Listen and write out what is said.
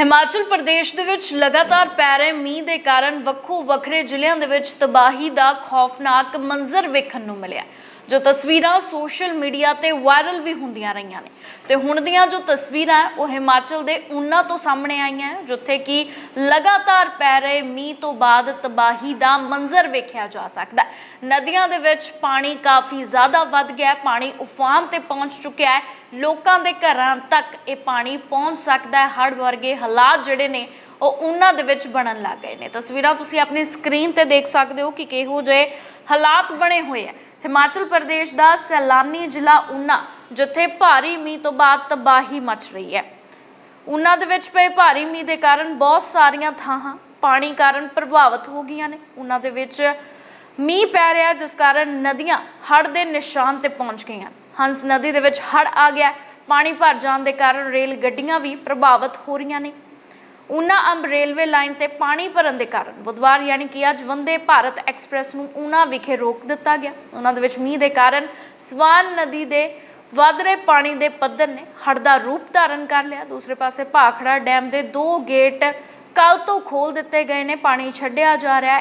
ਹਿਮਾਚਲ ਪ੍ਰਦੇਸ਼ ਦੇ ਵਿੱਚ ਲਗਾਤਾਰ ਪੈ ਰਹੇ ਮੀਂਹ ਦੇ ਕਾਰਨ ਵੱਖੋ ਵੱਖਰੇ ਜ਼ਿਲ੍ਹਿਆਂ ਦੇ ਵਿੱਚ ਤਬਾਹੀ ਦਾ ਖੌਫਨਾਕ ਮੰਜ਼ਰ ਵੇਖਣ ਨੂੰ ਮਿਲਿਆ। ਜੋ ਤਸਵੀਰਾਂ ਸੋਸ਼ਲ ਮੀਡੀਆ ਤੇ ਵਾਇਰਲ ਵੀ ਹੁੰਦੀਆਂ ਰਹੀਆਂ ਨੇ। ਤੇ ਹੁਣ ਦੀਆਂ ਜੋ ਤਸਵੀਰਾਂ ਉਹ ਹਿਮਾਚਲ ਦੇ ਉਨਾ ਤੋਂ ਸਾਹਮਣੇ ਆਈਆਂ ਜਿੱਥੇ ਕਿ ਲਗਾਤਾਰ ਪੈ ਰਹੇ ਮੀਂਹ ਤੋਂ ਬਾਅਦ ਤਬਾਹੀ ਦਾ ਮੰਜ਼ਰ ਵੇਖਿਆ ਜਾ ਸਕਦਾ ਹੈ। ਨਦੀਆਂ ਦੇ ਵਿੱਚ ਪਾਣੀ ਕਾਫੀ ਜ਼ਿਆਦਾ ਵੱਧ ਗਿਆ ਪਾਣੀ ਉਫਾਨ ਤੇ ਪਹੁੰਚ ਚੁੱਕਿਆ ਹੈ। ਲੋਕਾਂ ਦੇ ਘਰਾਂ ਤੱਕ ਇਹ ਪਾਣੀ ਪਹੁੰਚ ਸਕਦਾ ਹੈ। ਹੜ੍ਹ ਵਰਗੇ ਹਾਲਾਤ ਜਿਹੜੇ ਨੇ, ਉਹ ਉਹਨਾਂ ਦੇ ਵਿੱਚ ਬਣਨ ਲੱਗ ਗਏ ਨੇ। ਤਸਵੀਰਾਂ ਤੁਸੀਂ ਆਪਣੀ ਸਕਰੀਨ ਤੇ ਦੇਖ ਸਕਦੇ ਹੋ ਕਿ ਕਿਹੋ ਜਿਹੇ ਹਾਲਾਤ ਬਣੇ ਹੋਏ ਆ। ਹਿਮਾਚਲ ਪ੍ਰਦੇਸ਼ ਦਾ ਸੈਲਾਨੀ ਜ਼ਿਲ੍ਹਾ ਉਨਾ ਜਿੱਥੇ ਭਾਰੀ ਮੀਂਹ ਤੋਂ ਬਾਅਦ ਤਬਾਹੀ ਮਚ ਰਹੀ ਹੈ। ਉਨਾਂ ਦੇ ਵਿੱਚ ਪਏ ਭਾਰੀ ਮੀਂਹ ਦੇ ਕਾਰਨ ਬਹੁਤ ਸਾਰੀਆਂ ਥਾਵਾਂ ਪਾਣੀ ਕਾਰਨ ਪ੍ਰਭਾਵਿਤ ਹੋ ਗਈਆਂ ਨੇ। ਉਨਾਂ ਦੇ ਵਿੱਚ ਮੀਂਹ ਪੈ ਰਿਹਾ ਜਿਸ ਕਾਰਨ ਨਦੀਆਂ ਹੜ੍ਹ ਦੇ ਨਿਸ਼ਾਨ ਤੇ ਪਹੁੰਚ ਗਈਆਂ। ਹੰਸ ਨਦੀ ਦੇ ਵਿੱਚ ਹੜ੍ਹ ਆ ਗਿਆ ਪਾਣੀ ਭਰ ਜਾਣ ਦੇ ਕਾਰਨ ਰੇਲ ਗੱਡੀਆਂ ਵੀ ਪ੍ਰਭਾਵਿਤ ਹੋ ਰਹੀਆਂ ਨੇ। ਉਨਾ ਅੰਬ ਰੇਲਵੇ ਲਾਈਨ ਤੇ ਪਾਣੀ ਭਰਨ ਦੇ ਕਾਰਨ ਬੁੱਧਵਾਰ ਯਾਨੀ ਕਿ ਅੱਜ ਵੰਦੇ ਭਾਰਤ ਐਕਸਪ੍ਰੈਸ ਨੂੰ ਉਨਾ ਵਿਖੇ ਰੋਕ ਦਿੱਤਾ ਗਿਆ। ਉਹਨਾਂ ਦੇ ਵਿੱਚ ਮੀਂਹ ਦੇ ਕਾਰਨ ਸਵਾਨ ਨਦੀ ਦੇ ਵੱਧ ਰਹੇ ਪਾਣੀ ਦੇ ਪੱਧਰ ਨੇ ਹੜ ਦਾ ਰੂਪ ਧਾਰਨ ਕਰ ਲਿਆ। ਦੂਸਰੇ ਪਾਸੇ ਭਾਖੜਾ ਡੈਮ ਦੇ ਦੋ ਗੇਟ ਕੱਲ ਤੋਂ ਖੋਲ ਦਿੱਤੇ ਗਏ ਨੇ। ਪਾਣੀ ਛੱਡਿਆ ਜਾ ਰਿਹਾ